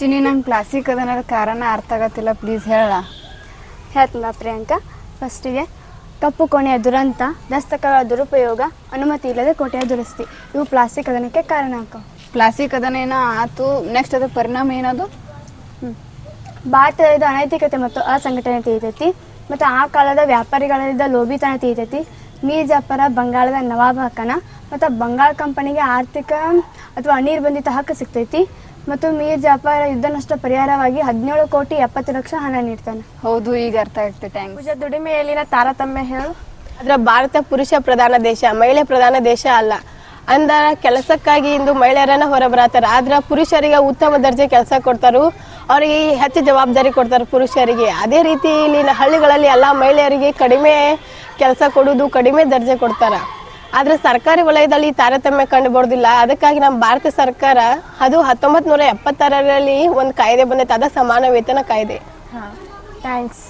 ಚಿನಿ ನಂಗೆ ಪ್ಲಾಸ್ಟಿಕ್ ಅದನ್ನ ಕಾರಣ ಅರ್ಥ ಆಗತ್ತಿಲ್ಲ ಪ್ಲೀಸ್ ಹೇಳ ಹೇಳ್ತಲ್ಲ ಪ್ರಿಯಾಂಕ? ಫಸ್ಟಿಗೆ ಕಪ್ಪು ಕೋಣೆಯ ದುರಂತ ದಸ್ತಕಗಳ ದುರುಪಯೋಗ ಅನುಮತಿ ಇಲ್ಲದೆ ಕೋಟೆಯ ದುರಸ್ತಿ. ಇವು ಪ್ಲಾಸ್ಟಿಕ್ ಅದನಕ್ಕೆ ಕಾರಣ ಆಕವು ಪ್ಲಾಸ್ಟಿಕ್ ಏನೋ ಆತು ನೆಕ್ಸ್ಟ್ ಅದ್ರ ಪರಿಣಾಮ ಏನದು? ಭಾರತದ ಅನೈತಿಕತೆ ಮತ್ತು ಅಸಂಘಟನೆ ತೀತೈತಿ ಮತ್ತು ಆ ಕಾಲದ ವ್ಯಾಪಾರಿಗಳಿಂದ ಲೋಭಿತನ ತೀತೈತಿ ಮೀರ್ ಜಾಫರ ಬಂಗಾಳದ ನವಾಬ ಹಕ್ಕನ ಮತ್ತು ಬಂಗಾಳ ಕಂಪನಿಗೆ ಆರ್ಥಿಕ ಅಥವಾ ಅನಿರ್ಬಂಧಿತ ಹಕ್ಕು ಸಿಗ್ತೈತಿ. ಮತ್ತು ಮೀರ್ ಜಾಫರ್ ಯುದ್ಧ ನಷ್ಟ ಪರಿಹಾರವಾಗಿ ಹದಿನೇಳು ಕೋಟಿ ಎಪ್ಪತ್ತು ಲಕ್ಷ ಹಣ ನೀಡ್ತಾನೆ. ಹೌದು ಈಗ ಅರ್ಥ ಆಗ್ತದೆ ಟ್ಯಾಂಕ್ ಪೂಜಾ ದುಡಿಮೆಯಲ್ಲಿನ ತಾರತಮ್ಯ ಹೇಳು. ಅದ್ರ ಭಾರತ ಪುರುಷ ಪ್ರಧಾನ ದೇಶ ಮಹಿಳೆ ಪ್ರಧಾನ ದೇಶ ಅಲ್ಲ. ಅಂದ ಕೆಲಸಕ್ಕಾಗಿ ಇಂದು ಮಹಿಳೆಯರನ್ನ ಹೊರಬರತಾರ. ಆದ್ರ ಪುರುಷರಿಗೆ ಉತ್ತಮ ದರ್ಜೆ ಕೆಲಸ ಕೊಡ್ತಾರು. ಅವರಿಗೆ ಹೆಚ್ಚು ಜವಾಬ್ದಾರಿ ಕೊಡ್ತಾರೆ ಪುರುಷರಿಗೆ. ಅದೇ ರೀತಿ ಇಲ್ಲಿನ ಹಳ್ಳಿಗಳಲ್ಲಿ ಎಲ್ಲ ಮಹಿಳೆಯರಿಗೆ ಕಡಿಮೆ ಕೆಲಸ ಕೊಡುವುದು ಕಡಿಮೆ ದರ್ಜೆ ಕೊಡ್ತಾರ. ಆದ್ರೆ ಸರ್ಕಾರಿ ವಲಯದಲ್ಲಿ ತಾರತಮ್ಯ ಕಂಡು ಬರೋದಿಲ್ಲ ಅದಕ್ಕಾಗಿ ನಮ್ಮ ಭಾರತ ಸರ್ಕಾರ ಅದು ಹತ್ತೊಂಬತ್ ನೂರ ಎಪ್ಪತ್ತಾರರಲ್ಲಿ ಒಂದು ಕಾಯ್ದೆ ಬಂದೈತೆ, ಅದ ಸಮಾನ ವೇತನ ಕಾಯ್ದೆ. ಥ್ಯಾಂಕ್ಸ್